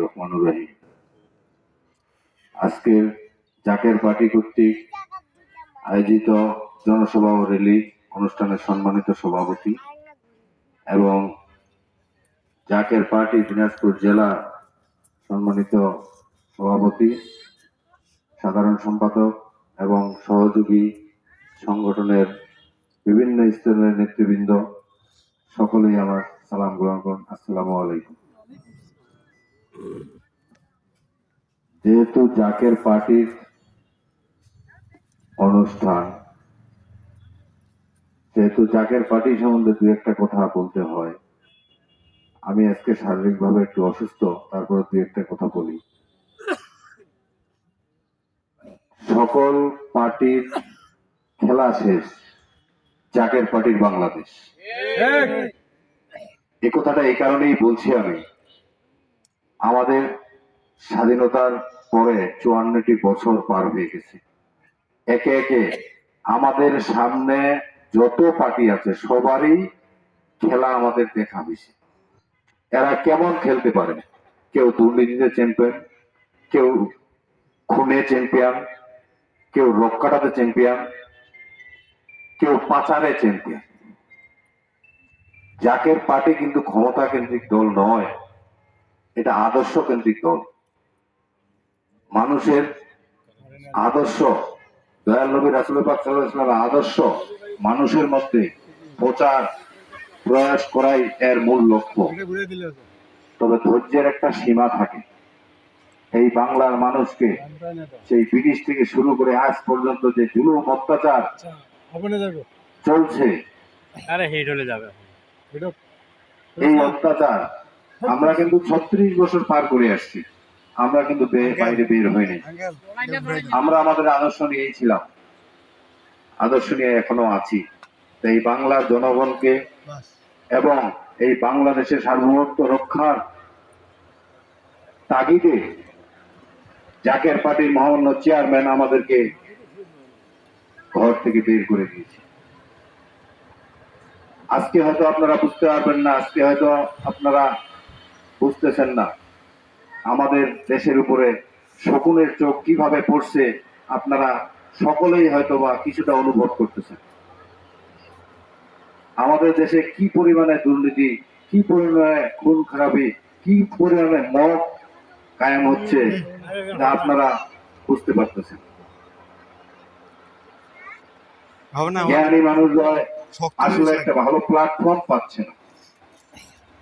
রহমানুর রহিম। আজকের জাকের পার্টি কর্তৃক আয়োজিত জনসভা ও র্যালি অনুষ্ঠানের সম্মানিত সভাপতি এবং জাকের পার্টি দিনাজপুর জেলা সম্মানিত সভাপতি, সাধারণ সম্পাদক এবং সহযোগী সংগঠনের বিভিন্ন স্তরের নেতৃবৃন্দ, সকলেই আমার সালাম গ্রহণ করুন। আসসালামু আলাইকুম। যেহেতু জাকের পার্টির অনুষ্ঠান, যেহেতু জাকের পার্টি সম্বন্ধে দু একটা কথা বলতে হয়, আমি আজকে শারীরিকভাবে একটু অসুস্থ, তারপরে দু একটা কথা বলি। সকল পার্টির খেলা শেষ, জাকের পার্টির বাংলাদেশ। এ কথাটা এই কারণেই বলছি আমি। আমাদের স্বাধীনতার পরে চুয়ান্নটি বছর পার হয়ে গেছে। একে একে আমাদের সামনে যত পার্টি আছে, সবারই খেলা আমাদের দেখা হয়েছে। এরা কেমন খেলতে পারে? কেউ দুর্নীতিতে চ্যাম্পিয়ন, কেউ খুনে চ্যাম্পিয়ন, কেউ রক্ষাটাতে চ্যাম্পিয়ন, কেউ পাচারে চ্যাম্পিয়ন। জাকের পার্টি কিন্তু ক্ষমতা কেন্দ্রিক দল নয় এটা আদর্শ কেন্দ্রিক দল। মানুষের আদর্শ দয়াল নবী রাসুল পাক সাল্লাল্লাহু আদর্শ মানুষের মধ্যে প্রচার প্রয়াস করাই এর মূল লক্ষ্য। তবে ধৈর্যের একটা সীমা থাকে। এই বাংলার মানুষকে সেই ব্রিটিশ থেকে শুরু করে আজ পর্যন্ত যে জুলুম অত্যাচার চলছে আরে হিট হলে যাবে। এই অত্যাচার। আমরা কিন্তু ছত্রিশ বছর পার করে আসছি। আমরা কিন্তু বাইরে বের হইনি। আমরা আমাদের আদর্শ নিয়েই ছিলাম। আদর্শ নিয়ে এখনও আছি। এই বাংলার জনগণকে এবং এই বাংলাদেশের সার্বভৌমত্ব রক্ষার তাগিদে জাকের পার্টির মহামান্য চেয়ারম্যান আমাদেরকে ঘর থেকে বের করে দিয়েছে। আজকে হয়তো আপনারা বুঝতে পারবেন না আজকে হয়তো আপনারা বুঝতেছেন না। আমাদের দেশের উপরে শকুনের চোখ কীভাবে পড়ছে আপনারা সকলেই হয়তো বা কিছুটা অনুভব করতেছেন। আমাদের দেশে কি পরিমাণে দুর্নীতি কি পরিমাণে খুন খারাপি কি পরিমাণে মদ কায়েম হচ্ছে তা আপনারা বুঝতে পারতেছেন। জ্ঞানী মানুষরা আসলে একটা ভালো প্ল্যাটফর্ম পাচ্ছে না।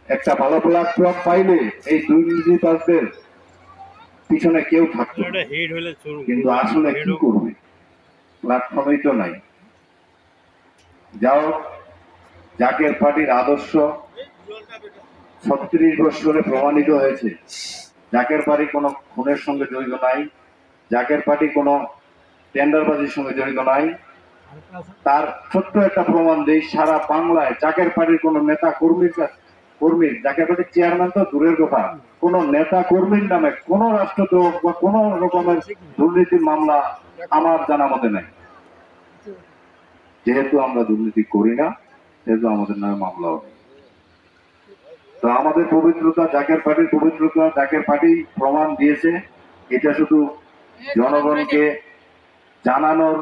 একটা ভালো প্ল্যাটফর্ম পাইলে এই দুর্নীতিবাজদের পিছনে কেউ থাকতো কিন্তু আসলে কি করবে? প্ল্যাটফর্মই তো নাই। যাও জাকের পার্টির আদর্শ ছত্রিশ বছরে প্রমাণিত হয়েছে। জাকের পার্টি কোনো খুনের সঙ্গে জড়িত নাই। জাকের পার্টি কোনো টেন্ডারবাজির সঙ্গে জড়িত নাই। তার ছোট্ট একটা প্রমাণ দেই, সারা বাংলায় জাকের পার্টির কোন নেতা কর্মীর কর্মীর, জাকের পার্টির চেয়ারম্যান তো দূরের কথা। কোন নেতা কর্মীর নামে কোন রাষ্ট্রদ্রোহ বা কোন রকমের দুর্নীতির মামলা আমার জানা মতে নাই। যেহেতু আমরা দুর্নীতি করি না, সেহেতু আমাদের নামে মামলা হবে তো আমাদের পবিত্রতা, জাকের পার্টির পবিত্রতা, জাকের পার্টি প্রমাণ দিয়েছে। এটা শুধু জনগণকে জানানোর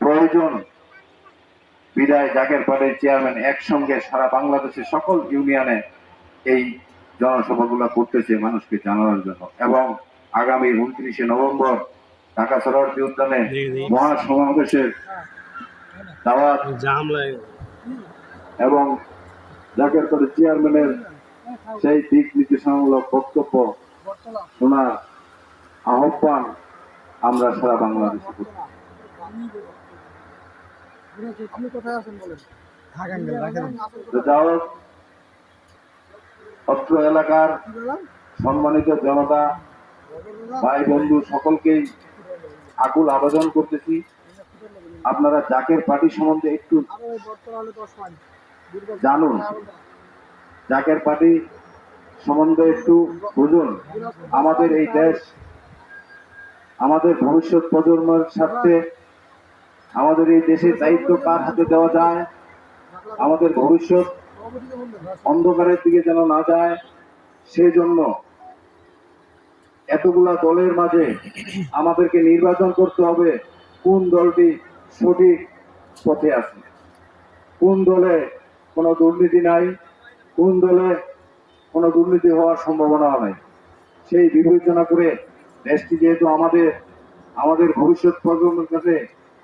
প্রয়োজন। বিদায় জাকের পার্টির চেয়ারম্যান একসঙ্গে সারা বাংলাদেশের সকল ইউনিয়নে এই জনসভাগুলো করতেছে মানুষকে জানানোর জন্য। এবং আগামী উনত্রিশে নভেম্বর ঢাকা সরোয়ার্দী উদ্যানে মহাসমাবেশের দাওয়াত। এবং জাকের পার্টির চেয়ারম্যানের সেই দিক নির্দেশনামূলক বক্তব্য শোনার আহ্বান আমরা সারা বাংলাদেশে করছি। আপনি কোথায় আছেন বলেন? অত্র এলাকার সম্মানিত জনতা ভাই বন্ধু সকলকেই আকুল আবেদন করতেছি। আপনারা জাকের পার্টি সম্বন্ধে একটু জানুন। জাকের পার্টি সম্বন্ধে একটু বুঝুন। আমাদের এই দেশ আমাদের ভবিষ্যৎ প্রজন্মের স্বার্থে আমাদের এই দেশের দায়িত্ব কার হাতে দেওয়া যায়? আমাদের ভবিষ্যৎ অন্ধকারের দিকে যেন না যায়? সেই জন্য এতগুলা দলের মাঝে আমাদেরকে নির্বাচন করতে হবে। কোন দলটি সঠিক পথে আছে? কোন দলে কোনো দুর্নীতি নাই? কোন দলে কোনো দুর্নীতি হওয়ার সম্ভাবনা নাই? সেই বিবেচনা করে দেশটি যেহেতু আমাদের আমাদের ভবিষ্যৎ প্রজন্মের কাছে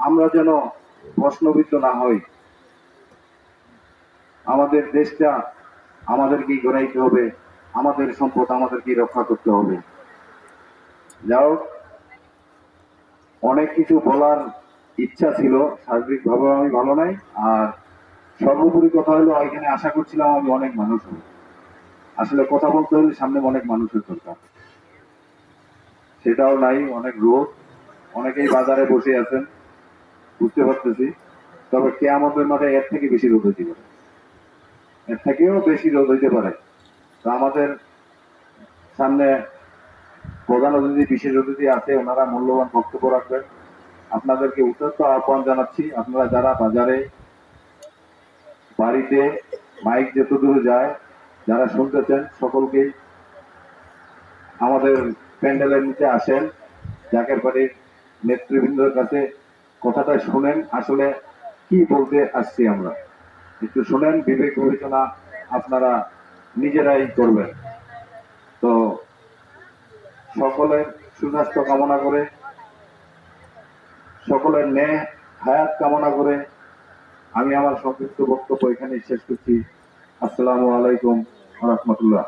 আমরা যেন প্রশ্নবিদ্ধ না হই। আমাদের দেশটা আমাদেরকেই গড়াইতে হবে, আমাদের সম্পদ আমাদেরকেই রক্ষা করতে হবে। যাও অনেক কিছু বলার ইচ্ছা ছিল, শারীরিকভাবে আমি ভালো নাই, আর সর্বোপরি কথা হলো, এখানে আশা করছিলাম আমি অনেক মানুষ হব। আসলে কথা বলতে হলে সামনে অনেক মানুষের দরকার। সেটাও নাই, অনেক রোদ অনেকেই বাজারে বসে আছেন। বুঝতে পারতেছি। তবে কে আমাদের মাঠে এর থেকে বেশি রোদ হইতে পারে। এর থেকেও বেশি রোদ হইতে পারে। তো আমাদের সামনে প্রধান অতিথি, বিশেষ অতিথি আছে, ওনারা মূল্যবান বক্তব্য রাখবেন। আপনাদেরকে উত্তপ্ত আহ্বান জানাচ্ছি। আপনারা যারা বাজারে বাড়িতে মাইক যত দূরে যায়, যারা শুনতেছেন সকলকেই আমাদের প্যান্ডেলের নিচে আসেন। জাকের বাড়ির নেতৃবৃন্দের কাছে কথাটা শুনেন, আসলে কি বলতে আসছি আমরা? একটু শুনেন, বিবেক বিবেচনা আপনারা নিজেরাই করবেন। তো সকলের সুস্বাস্থ্য কামনা করে, সকলের ন্যায় হায়াত কামনা করে আমি আমার সংক্ষিপ্ত বক্তব্য এখানে শেষ করছি। আসসালামু আলাইকুম রহমতুল্লাহ।